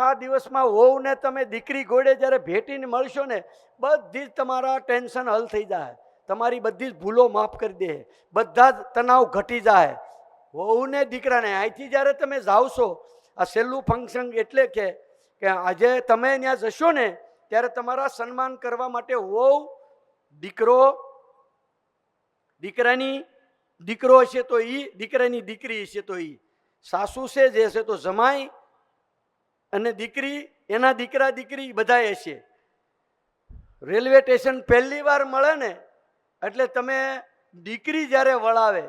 આ દિવસમાં વહુને તમે દીકરી ઘોડે જ્યારે ભેટીને મળશો ને, બધી જ તમારા ટેન્શન હલ થઈ જાય. તમારી બધી જ ભૂલો માફ કરી દે. બધા જ તણાવ ઘટી જાય. વહુને દીકરાને અહીંથી જ્યારે તમે જાવશો, આ છેલ્લું ફંક્શન એટલે કે કે આજે તમે ત્યાં જશો ને, ત્યારે તમારા સન્માન કરવા માટે વહુ દીકરો, દીકરાની દીકરો હશે તો એ દીકરાની દીકરી હશે તો એ સાસુ છે, જે હશે તો જમાઈ અને દીકરી, એના દીકરા, દીકરી બધા હશે. રેલવે સ્ટેશન પહેલી વાર મળે ને, એટલે તમે દીકરી જ્યારે વળાવે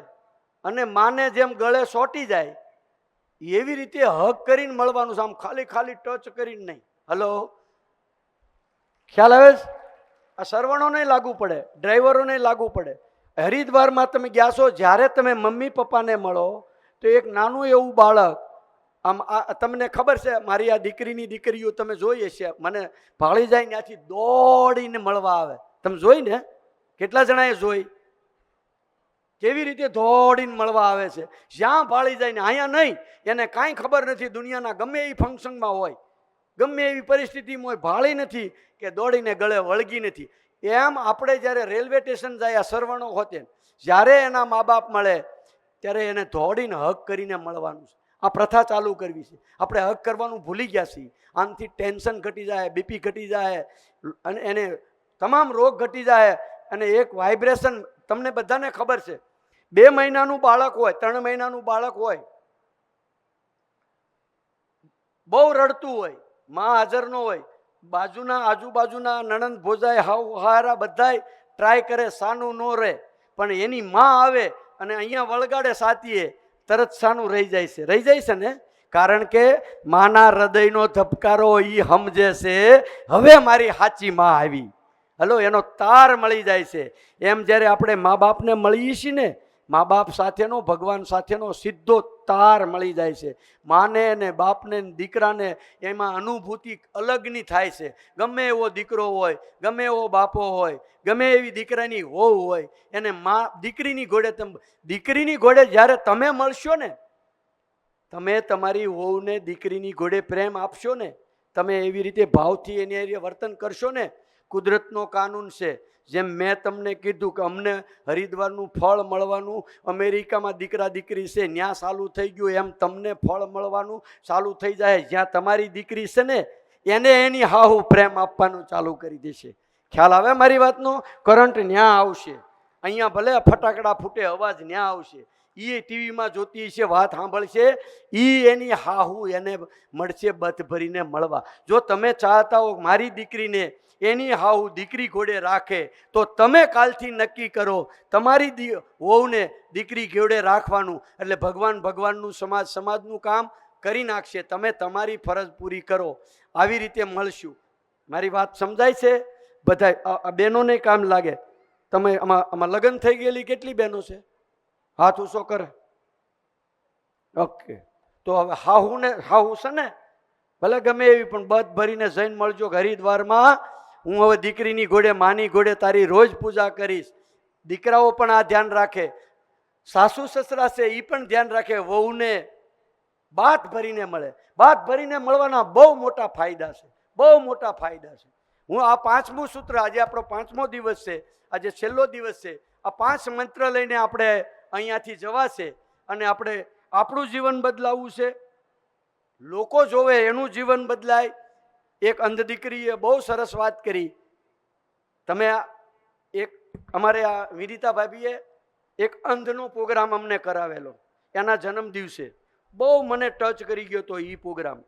અને માને જેમ ગળે સોટી જાય, એવી રીતે હક કરીને મળવાનું છે. આમ ખાલી ખાલી ટચ કરીને નહીં. હલો? ખ્યાલ આવે છે? આ સર્વણોને લાગુ પડે ડ્રાઈવરોને લાગુ પડે. હરિદ્વારમાં તમે ગયા છો, જ્યારે તમે મમ્મી પપ્પાને મળો, તો એક નાનું એવું બાળક આમ આ તમને ખબર છે, મારી આ દીકરીની દીકરીઓ તમે જોઈએ છે, મને ભાળી જાય ત્યાંથી દોડીને મળવા આવે. તમે જોઈ ને? કેટલા જણાએ જોઈ? કેવી રીતે દોડીને મળવા આવે છે? જ્યાં ભાળી જાય ને અહીંયા નહીં, એને કાંઈ ખબર નથી દુનિયાના ગમે એ ફંક્શનમાં હોય, ગમે એવી પરિસ્થિતિમાં હોય, ભાળી નથી કે દોડીને ગળે વળગી નથી. એમ આપણે જ્યારે રેલવે સ્ટેશન જાય સરવણો હોતે, જ્યારે એના મા બાપ મળે, ત્યારે એને દોડીને હક કરીને મળવાનું છે. આ પ્રથા ચાલુ કરવી છે. આપણે હક કરવાનું ભૂલી ગયા છીએ. આનાથી ટેન્શન ઘટી જાય, બીપી ઘટી જાય, અને એને તમામ રોગ ઘટી જાય, અને એક વાઇબ્રેશન તમને બધાને ખબર છે. બે મહિનાનું બાળક હોય, ત્રણ મહિનાનું બાળક હોય, બહુ રડતું હોય, માં હાજર ન હોય, બાજુના આજુબાજુના નણંદ ભોજાય, હાવ હારા બધાય ટ્રાય કરે, સાનું ન રહે, પણ એની માં આવે અને અહીંયા વળગાડે સાતીએ તરત સાનું રહી જાય છે. રહી જાય છે ને? કારણ કે માના હૃદયનો ધબકારો એ સમજે છે, હવે મારી સાચી માં આવી. હલો, એનો તાર મળી જાય છે. એમ જ્યારે આપણે મા બાપને મળીએ છીએ ને મા બાપ સાથેનો, ભગવાન સાથેનો સીધો તાર મળી જાય છે. માને ને બાપને દીકરાને એમાં અનુભૂતિ અલગની થાય છે. ગમે એવો દીકરો હોય, ગમે એવો બાપો હોય, ગમે એવી દીકરાની હોવ હોય, એને મા, દીકરીની ઘોડે તમે, દીકરીની ઘોડે જ્યારે તમે મળશો ને, તમે તમારી વહુને, દીકરીની ઘોડે પ્રેમ આપશો ને, તમે એવી રીતે ભાવથી એની વર્તન કરશો ને, કુદરતનો કાનૂન છે. જેમ મેં તમને કીધું કે અમને હરિદ્વારનું ફળ મળવાનું, અમેરિકામાં દીકરા દીકરી છે ત્યાં ચાલુ થઈ ગયું, એમ તમને ફળ મળવાનું ચાલુ થઈ જાય. જ્યાં તમારી દીકરી છે ને, એને એની હાહુ પ્રેમ આપવાનું ચાલુ કરી દેશે. ખ્યાલ આવે મારી વાતનો? કરંટ ન્યા આવશે. અહીંયા ભલે ફટાકડા ફૂટે, અવાજ ન્યા આવશે. એ ટીવીમાં જોતી છે વાત સાંભળશે એ એની હાહુ એને મળશે બથ ભરીને મળવા. જો તમે ચાહતા હો મારી દીકરીને એની હાહુ દીકરી ઘોડે રાખે, તો તમે કાલથી નક્કી કરો, તમારી દી, વહુને દીકરી ઘોડે રાખવાનું. એટલે ભગવાન ભગવાનનું સમાજ, સમાજનું કામ કરી નાખશે. તમે તમારી ફરજ પૂરી કરો. આવી રીતે મળશું. મારી વાત સમજાય છે? બધા બહેનોને કામ લાગે? તમે આમાં આમાં લગ્ન થઈ ગયેલી કેટલી બહેનો છે? હાથ ઊંચો કરે. ઓકે. તો હવે હાહુને, હાહુ છે ને, ભલે ગમે એવી, પણ બધ ભરીને જઈને મળજો હરિદ્વારમાં. હું હવે દીકરીની ઘોડે, માની ઘોડે તારી રોજ પૂજા કરીશ. દીકરાઓ પણ આ ધ્યાન રાખે. સાસુ સસરા છે એ પણ ધ્યાન રાખે. વહુને બાત ભરીને મળે. બાત ભરીને મળવાના બહુ મોટા ફાયદા છે. બહુ મોટા ફાયદા છે. હું આ પાંચમું સૂત્ર, આજે આપણો પાંચમો દિવસ છે. આજે છેલ્લો દિવસ છે. આ પાંચ મંત્ર લઈને આપણે અહીંયાથી જવાશે અને આપણે આપણું જીવન બદલાવવું છે. લોકો જોવે એનું જીવન બદલાય. એક અંધ દીકરીએ બહુ સરસ વાત કરી. તમે એક અમારે આ વિનિતા ભાભીએ એક અંધનો પ્રોગ્રામ અમને કરાવેલો. એના જન્મ દિવસે. બહુ મને ટચ કરી ગયો તો એ પ્રોગ્રામ.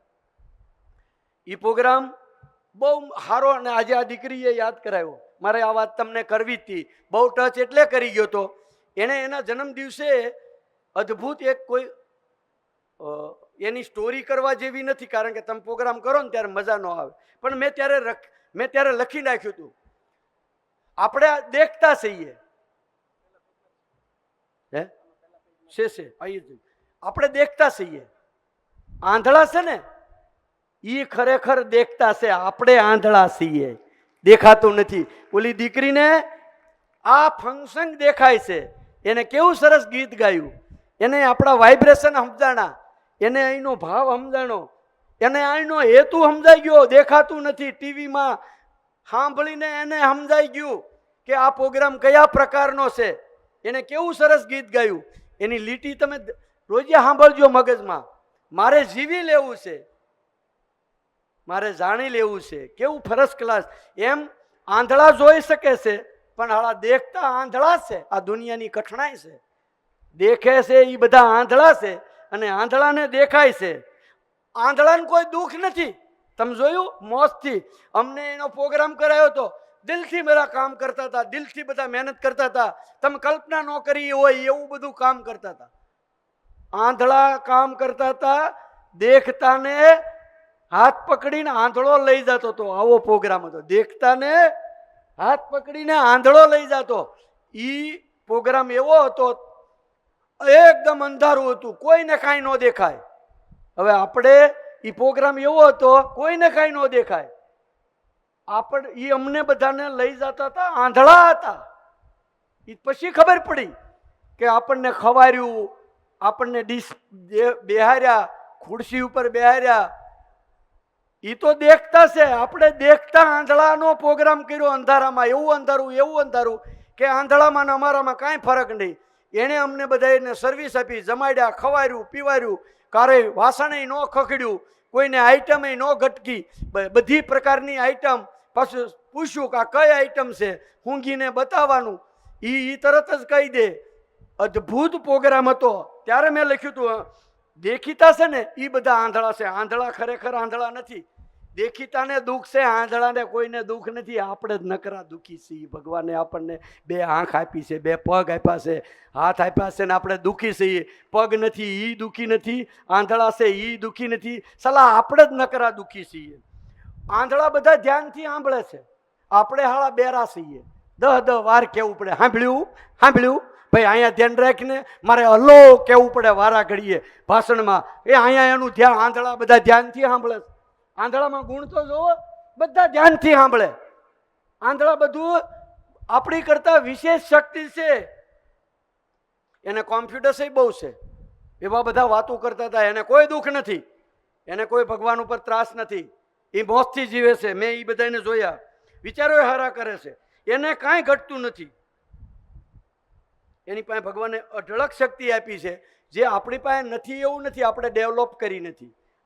એ પ્રોગ્રામ બહુ સારો અને આજે આ દીકરીએ યાદ કરાવ્યો. મારે આ વાત તમને કરવી હતી બહુ ટચ એટલે કરી ગયો તો. એણે એના જન્મ દિવસે અદ્ભુત એક કોઈ એની સ્ટોરી કરવા જેવી નથી, કારણ કે તમે પ્રોગ્રામ કરો ને ત્યારે મજા ન આવે. પણ મેં ત્યારે મેં ત્યારે લખી નાખ્યું હતું આપણે દેખતા છીએ. હે? છે છે. આપણે દેખતા છીએ. આંધળા છે ને? એ ખરેખર દેખતા છે. આપણે આંધળા છીએ. દેખાતું નથી. ઓલી દીકરીને આ ફંક્શન દેખાય છે. એને કેવું સરસ ગીત ગાયું? એને આપણા વાઇબ્રેશન સમજાણા. એને અહીંનો ભાવ સમજાણો. એને અહીંનો હેતુ સમજાઈ ગયો. દેખાતું નથી. ટીવીમાં સાંભળીને એને સમજાઈ ગયું કે આ પ્રોગ્રામ કયા પ્રકારનો છે. એને કેવું સરસ ગીત ગાયું? એની લીટી તમે રોજે સાંભળજો મગજમાં. મારે જીવી લેવું છે. મારે જાણી લેવું છે. કેવું ફરસ્ટ ક્લાસ? એમ આંધળા જોઈ શકે છે, પણ હાળા દેખતા આંધળા છે. આ દુનિયાની કઠણાઈ છે. દેખે છે એ બધા આંધળા છે અને આંધળાને દેખાય છે. આંધળાને કોઈ દુઃખ નથી. તમે જોયું? મોજથી. અમને એનો પ્રોગ્રામ કરાયો હતો દિલથી બધા કામ કરતા હતા, દિલથી બધા મહેનત કરતા હતા. તમે કલ્પના ન કરી હોય એવું બધું કામ કરતા હતા. આંધળા કામ કરતા હતા, દેખતાને હાથ પકડીને આંધળો લઈ જતો હતો આવો પ્રોગ્રામ હતો. દેખતાને હાથ પકડીને આંધળો લઈ જતો. એ પ્રોગ્રામ એવો હતો, એકદમ અંધારું હતું, કોઈને કાંઈ ન દેખાય. હવે આપણે એ પ્રોગ્રામ એવો હતો, કોઈને કાંઈ ન દેખાય. આપણે એ અમને બધાને લઈ જતા હતા આંધળા હતા. એ પછી ખબર પડી કે આપણને ખવાર્યું, આપણને ડીશ બેહાર્યા, ખુરશી ઉપર બેહાર્યા એ તો દેખતા છે. આપણે દેખતા આંધળાનો પ્રોગ્રામ કર્યો અંધારામાં. એવું અંધારું એવું અંધારું કે આંધળામાં ને અમારામાં કાંઈ ફરક નહીં. એણે અમને બધાને સર્વિસ આપી, જમાડ્યા, ખવાર્યું, પીવાર્યું. કારે વાસણે ન ખખડ્યું, કોઈને આઈટમે ન ઘટકી બધી પ્રકારની આઈટમ પાછું પૂછ્યું કે આ કઈ આઈટમ છે? ઊંઘીને બતાવવાનું. એ એ તરત જ કહી દે. અદ્ભુત પ્રોગ્રામ હતો. ત્યારે મેં લખ્યું હતું, દેખીતા છે ને? એ બધા આંધળા છે. આંધળા ખરેખર આંધળા નથી. દેખીતાને દુઃખ છે, આંધળાને કોઈને દુઃખ નથી. આપણે જ નકરા દુઃખી છીએ. ભગવાને આપણને બે આંખ આપી છે, બે પગ આપ્યા છે, હાથ આપ્યા છે ને આપણે દુઃખી છીએ. પગ નથી એ દુઃખી નથી, આંધળા છે એ દુઃખી નથી. સલાહ આપણે જ નકરા દુઃખી છીએ. આંધળા બધા ધ્યાનથી સાંભળે છે. આપણે હાળા બેરા છીએ. દહ દહ વાર કેવું પડે? સાંભળ્યું? સાંભળ્યું? ભાઈ, અહીંયા ધ્યાન રાખીને મારે હલો કેવું પડે વારા ઘડીએ? ભાષણમાં. એ અહીંયા એનું ધ્યાન આંધળા બધા ધ્યાનથી સાંભળે છે. આંધળામાં ગુણ તો જોવો, બધા ધ્યાનથી સાંભળે. આંધળા બધું આપણી કરતા વિશેષ શક્તિ છે. એને કોન્ફિડન્સ બહુ છે. એવા બધા વાતો કરતા હતા, એને કોઈ દુઃખ નથી. એને કોઈ ભગવાન ઉપર ત્રાસ નથી. એ મોજથી જીવે છે, મેં એ બધાને જોયા. વિચારો હારા કરે છે. એને કાંઈ ઘટતું નથી. એની પાસે ભગવાને અઢળક શક્તિ આપી છે. જે આપણી પાસે નથી, એવું નથી. આપણે ડેવલપ કરી નથી.